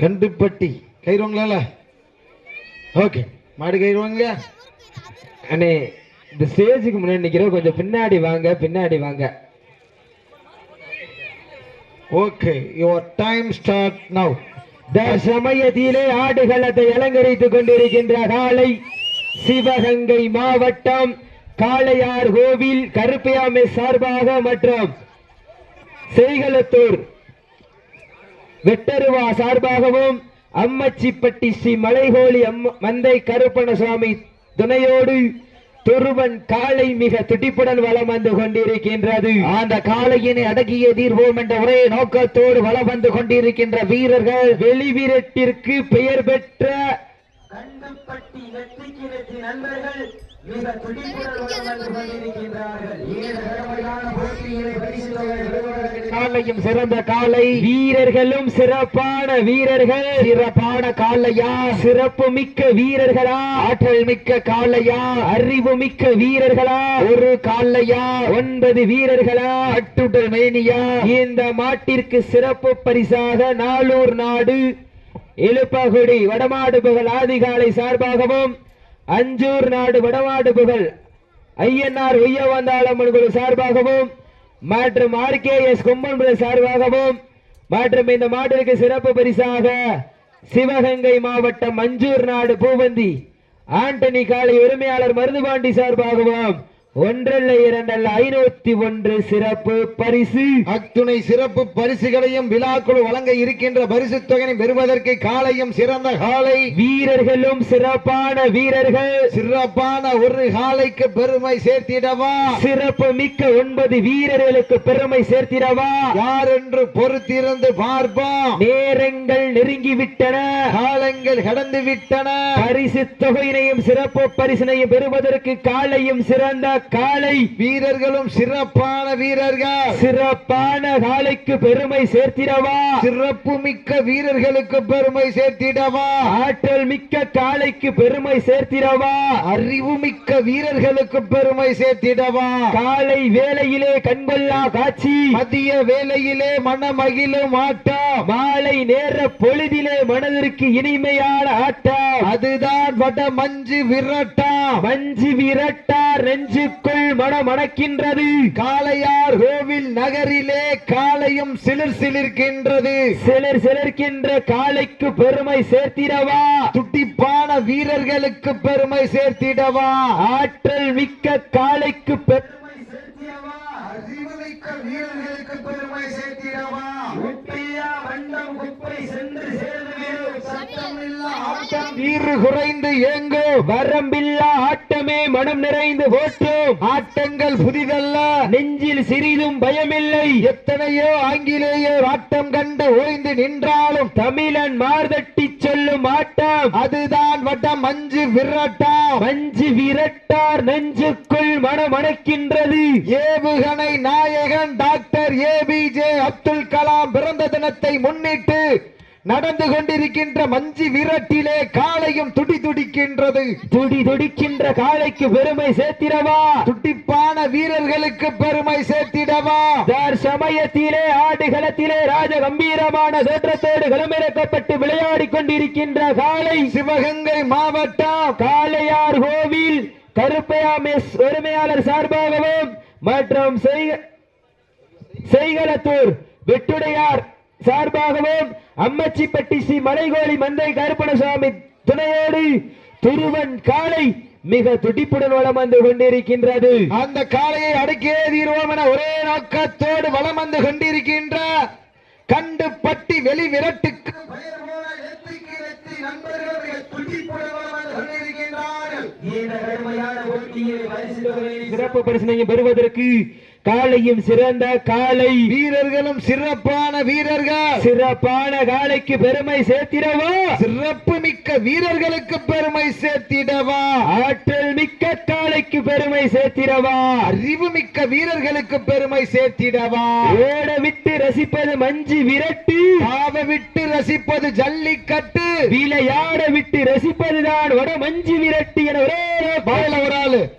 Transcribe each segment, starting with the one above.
Kanduppatti கயிறுவாங்களால? Okay. மாடு கயிறுவாங்க அண்ணே இந்த ஸ்டேஜுக்கு முன்னாடி நிற்கிற கொஞ்சம் பின்னாடி வாங்க பின்னாடி வாங்க. Okay. Your time start now சமயத்திலே ஆடுகளத்தை அலங்கரித்துக் கொண்டிருக்கின்ற காலை சிவகங்கை மாவட்டம் காளையார் கோவில் கருப்பையாமை சார்பாக மற்றும் செய்களத்தூர் வெட்டருவா சார்பாகவும் அம்மச்சிப்பட்டி ஸ்ரீ மலைகோலி அம்ம மந்தை கருப்பணசுவாமி துணையோடு துருவன் காளை மிக துடிப்புடன் வலம் வந்து கொண்டிருக்கின்றது. அந்த காளையினை அடக்கிய தீர்வோம் என்ற ஒரே நோக்கத்தோடு வலம் வந்து கொண்டிருக்கின்ற வீரர்கள் வெளிவீரட்டிற்கு பெயர் பெற்ற நண்பர்கள் மிக துடிப்புடன் வலம் வந்து கொண்டிருக்கின்றார்கள் ஏழு கடமையான போட்டியினை பரிசு தொகை பெறுவதற்கு காலையும் சிறந்த காலை. வீரர்களும் சிறப்பான வீரர்கள். சிறப்பான காளையா சிறப்பு மிக்க வீரர்களா? ஆற்றல் மிக்க காளையா அறிவு மிக்க வீரர்களா? ஒரு காளையா ஒன்பது வீரர்களா? அட்டுடல் மேனியா? இந்த மாட்டிற்கு சிறப்பு பரிசாக நாளூர் நாடு இழுப்பகுடி வடமாடு புகழ் ஆதிகாலை சார்பாகவும் அஞ்சூர் நாடு வடமாடு புகழ் ஐயனார் உய்யவந்தாளம்மன் குழு சார்பாகவும் மற்றும் ஆர்கேஎஸ் கும்பன்புல சார்பாகவும் மற்றும் இந்த மாட்டிற்கு சிறப்பு பரிசாக சிவகங்கை மாவட்டம் மஞ்சூர் நாடு பூவந்தி ஆண்டனி காலை உரிமையாளர் மருதுபாண்டி சார்பாகவும் ஒன்றல்ல இரண்டல்ல ஐநூத்தி ஒன்று சிறப்பு பரிசு. அத்துணை சிறப்பு பரிசுகளையும் விழாக்குழு வழங்க இருக்கின்ற பரிசு தொகையை பெறுவதற்கு காலையும் சிறந்த காலை. வீரர்களும் சிறப்பான வீரர்கள். சிறப்பான ஒரு காலைக்கு பெருமை சேர்த்திடவா? சிறப்பு மிக்க ஒன்பது வீரர்களுக்கு பெருமை சேர்த்திடவா? யார் என்று பொறுத்திருந்து பார்ப்போம். நேரங்கள் நெருங்கிவிட்டன. காலங்கள் கடந்து விட்டன பரிசு தொகையினையும் சிறப்பு பரிசினையும் பெறுவதற்கு காலையும் சிறந்த காலை வீரர்களும் சிறப்பான வீரர்கள். சிறப்பான காலைக்கு பெருமை சேர்த்திடவா? சிறப்பு மிக்க வீரர்களுக்கு பெருமை சேர்த்திடவா? ஆற்றல் மிக்க காலைக்கு பெருமை சேர்த்திடவா? அறிவு மிக்க வீரர்களுக்கு பெருமை சேர்த்திடவா? காலை வேளையிலே கண்கொள்ளா காட்சி. மதிய வேளையிலே மனமகிழும் ஆட்டம் மாலை நேர பொழுதிலே மனதிற்கு இனிமையான ஆட்டம் அதுதான் வட மஞ்சு விரட்டம் மஞ்சு விரட்டார் நெஞ்சுக்குள் மனம் மணக்கின்றது காளையார் கோவில் நகரிலே காளையும் சிலிர் சிலிர்க்கின்றது. சிலர் சிலர்க்கின்ற காலைக்கு பெருமை சேர்த்திடவா? துட்டிப்பான வீரர்களுக்கு பெருமை சேர்த்திடவா? ஆற்றல் மிக்க காலைக்கு பெருமை அறிவுமிக்க வீரர்களுக்கு பெருமை சேர்த்திடவா? வண்டம் குப்பை சென்று ஆட்டம் வீறு குறைந்து ஏங்கோ வரம்பில்லா ஆட்டமே மனம் நிறைந்து ஓட்டும் ஆட்டங்கள் புதிதல்ல நெஞ்சில் சிறிதும் பயமில்லை. எத்தனையோ ஆங்கிலேயர் ஆட்டம் கண்டு ஓய்ந்து நின்றாலும் தமிழன் மார்தட்டி சொல்லும் ஆட்டம். அதுதான் வட்டம் மஞ்சு விரட்டா மஞ்சு விரட்டார் நெஞ்சுக்குள் மனமடைக்கின்றது ஏவுகணை நாயகன் doctor A P Abdul Kalam பிறந்த தினத்தை முன்னிட்டு நடந்து கொண்டிருக்கின்ற மஞ்சு விரட்டிலே காலையும் துடி துடிக்கின்றது. துடி துடிக்கின்ற காலைக்கு பெருமை சேர்த்திடவா? துடிப்பான வீரர்களுக்கு பெருமை சேர்த்திடவா? சமயத்திலே ஆடுகளத்திலே ராஜ கம்பீரமான தோற்றத்தோடு களமிறக்கப்பட்டு விளையாடிக் கொண்டிருக்கின்ற காலை சிவகங்கை மாவட்டம். காளையார் கோவில் கருப்பையாமெஸ் உரிமையாளர் சார்பாகவும் மற்றும் செய்க- செய்களத்தூர் வெட்டுடையார் சார்பாகவும் அம்மச்சிப்பட்டி ஸ்ரீ மலைகோலி மந்தை கருப்பணசாமி துணையோடு துருவன் காளை மிக துடிப்புடன் வளம் வந்து கொண்டிருக்கின்றது. அந்த காளையை அடக்கியே தீர்வோம் என ஒரே நோக்கத்தோடு வலம் வந்து கொண்டிருக்கின்ற கண்டு பட்டி வெளி விரட்டுக்கு சிறப்பு பரிசனையும் பெறுவதற்கு காளையும் சிறந்த காளை. வீரர்களும் சிறப்பான வீரர்கள். சிறப்பான காளைக்கு பெருமை சேர்த்திடவா? சிறப்பு மிக்க வீரர்களுக்கு பெருமை சேர்த்திடவா? ஆற்றல் மிக்க காளைக்கு பெருமை சேர்த்திடவா? அறிவு மிக்க வீரர்களுக்கு பெருமை சேர்த்திடவா? ஓட விட்டு ரசிப்பது மஞ்சு விரட்டு. பாவ விட்டு ரசிப்பது ஜல்லிக்கட்டு. விளையாட விட்டு ரசிப்பதுதான் வட மஞ்சு விரட்டு என ஒரே ஒரு ஆளு.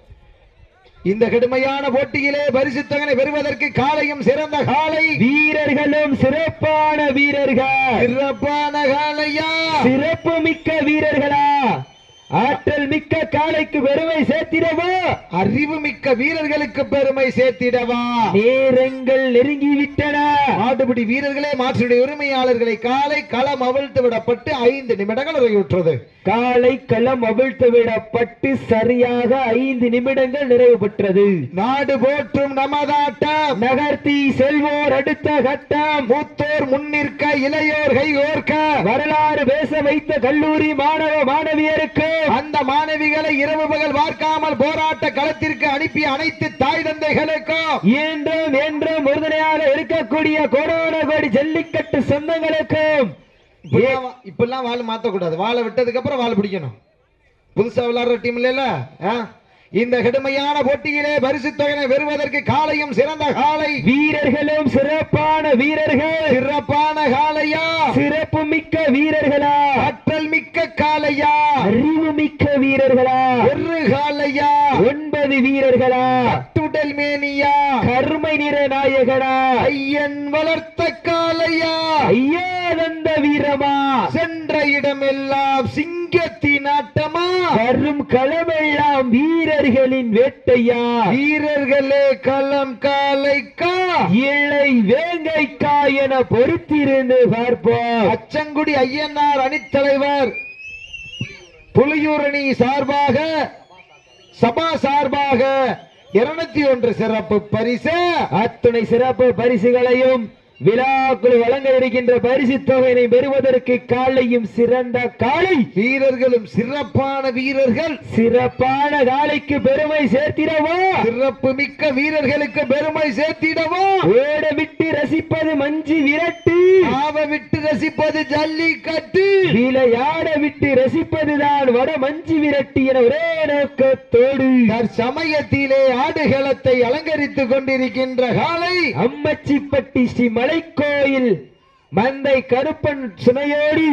இந்த கடுமையான போட்டியிலே பரிசு தொகை பெறுவதற்கு காலையும் சிறந்த காலை. வீரர்களும் சிறப்பான வீரர்கள்? சிறப்பான காலையா? சிறப்பு மிக்க வீரர்களா? ஆற்றல் மிக்க காளைக்கு பெருமை சேர்த்திடவா? அறிவு மிக்க வீரர்களுக்கு பெருமை சேர்த்திடவா? நேரங்கள் நெருங்கிவிட்டன. மாடுபிடி வீரர்களே மாற்றுடைய உரிமையாளர்களை காலை களம் அவிழ்த்து விடப்பட்டு ஐந்து நிமிடங்கள் நிறைவுற்றது. காலை களம் அவிழ்த்து விடப்பட்டு சரியாக ஐந்து நிமிடங்கள் நிறைவு பெற்றது. நாடு போற்றும் நமதாட்டம். நகர்த்தி செல்வோர் அடுத்த கட்டம். மூத்தோர் முன்னிற்க இளையோர் கைகோர்க்க வரலாறு பேச வைத்த கல்லூரி மாணவ மாணவியருக்கு அந்த மாணவிகளை இரவு பகல் பார்க்காமல் போராட்ட களத்திற்கு அனுப்பிய அனைத்து தாய் தந்தைகளுக்கும் என்றும் என்றும் உறுதுணையாக இருக்கக்கூடிய கோடான கோடி ஜல்லிக்கட்டு சொந்தங்களுக்கும் இப்பெல்லாம் வா- இப்பெல்லாம் வாள் மாத்தக்கூடாது. வாழை விட்டதுக்கு அப்புறம் வாள் பிடிக்கணும். புதுசா விளையாடுற டீம் இல்ல இந்த கடுமையான போட்டியிலே பரிசு தொகையை பெறுவதற்கு காலையும் சிறந்த காலை. வீரர்களும் சிறப்பான வீரர்கள். சிறப்பான காலையா? சிறப்பு மிக்க வீரர்களா ஆற்றல் மிக்க காலையா அறிவு மிக்க வீரர்களா ஒரு காலையா ஒன்பது வீரர்களா? துடல் மேனியா கருமை நிற நாயகனா? ஐயன் வளர்த்த காலையா ஐயா வந்த வீரமா? சென்ற இடமெல்லாம் சிங்கத்தின் ஆட்டமா? வரும் களமெல்லாம் வீரர்களின் வேட்டையா? வீரர்களே களம் காலைக்கா இளை வேங்கைக்கா என பொறுத்திருந்து பார்ப்போம். அச்சங்குடி ஐயனார் அணித்தலைவர். புலியூர் அணி சார்பாக சபா சார்பாக இருநூத்தி ஒன்று சிறப்பு பரிசு. அத்துணை சிறப்பு பரிசுகளையும் விழாக்குள் வழங்க இருக்கின்ற பரிசு தொகையினை பெறுவதற்கு காலையும் சிறந்த காலை. வீரர்களும் சிறப்பான வீரர்கள். சிறப்பான காலைக்கு பெருமை சேர்த்திடவா? சிறப்பு மிக்க வீரர்களுக்கு பெருமை சேர்த்திடவோ? ஓட விட்டு ரசிப்பது மஞ்சு விரட்டு. ஆவ விட்டு ரசிப்பது ஜல்லிக்கட்டு. விளையாட விட்டு ரசிப்பதுதான் வட மஞ்சு விரட்டு என ஒரே நோக்கத்தோடு. சமயத்திலே ஆடுகளத்தை அலங்கரித்துக் கொண்டிருக்கின்ற காலை. அம்மச்சிப்பட்டி ஸ்ரீ மலைக்கோயில் மந்தை கருப்பன் சுமையோடி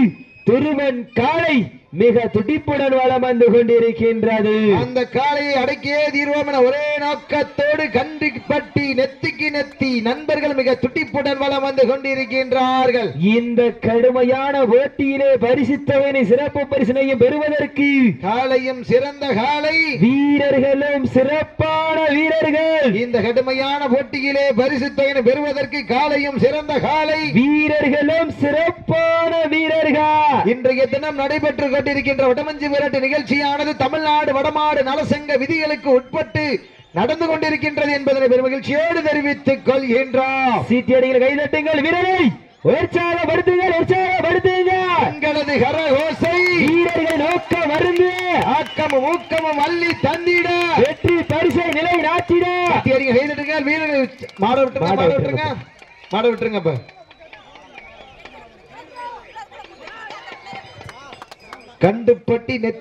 திருவன் காளை. மிக துடிப்புடன் வலம் வந்து கொண்டிருக்கின்றது. அந்த காளையை அடக்கியே தீர்வோம் என ஒரே நோக்கத்தோடு கன்றி பட்டி நெத்திக்கு நெத்தி நண்பர்கள் மிக துடிப்புடன் வலம் வந்து கொண்டிருக்கின்றார்கள். இந்த கடுமையான போட்டியிலே பரிசுத்தவனை சிறப்பு பரிசனையும் பெறுவதற்கு காளையும் சிறந்த காளை. வீரர்களும் சிறப்பான வீரர்கள். இந்த கடுமையான போட்டியிலே பரிசு தொகையை பெறுவதற்கு காளையும் சிறந்த காளை. வீரர்களும் சிறப்பான வீரர்கள். இன்றைய தினம் நடைபெற்றுக் கொண்டிருக்கின்ற வடமஞ்சி விரட்டு நிகழ்ச்சியானது தமிழ்நாடு வடமாடு நலசங்க விதிகளுக்கு உட்பட்டு நடந்து கொண்டிருக்கின்றது என்பதனை பெருமகிழ்ச்சியோடு தெரிவித்துக் கொள்கின்றோம் சீட்டியடிகள் கைதட்டுங்கள் வீரரை உற்சாகப்படுத்துங்கள் உற்சாகப்படுத்துங்கள் எங்களது கரகோசை வீரர்கள் நோக்க மருந்து ஆக்கமும் ஊக்கமும் அள்ளி தந்திட வெற்றி பரிசை நிலை நாட்டிட கைதட்டுங்க வீரர்கள் மாட விட்டுருங்க மாட விட்டுருங்க மாட விட்டுருங்க கண்டுபட்டி நெத்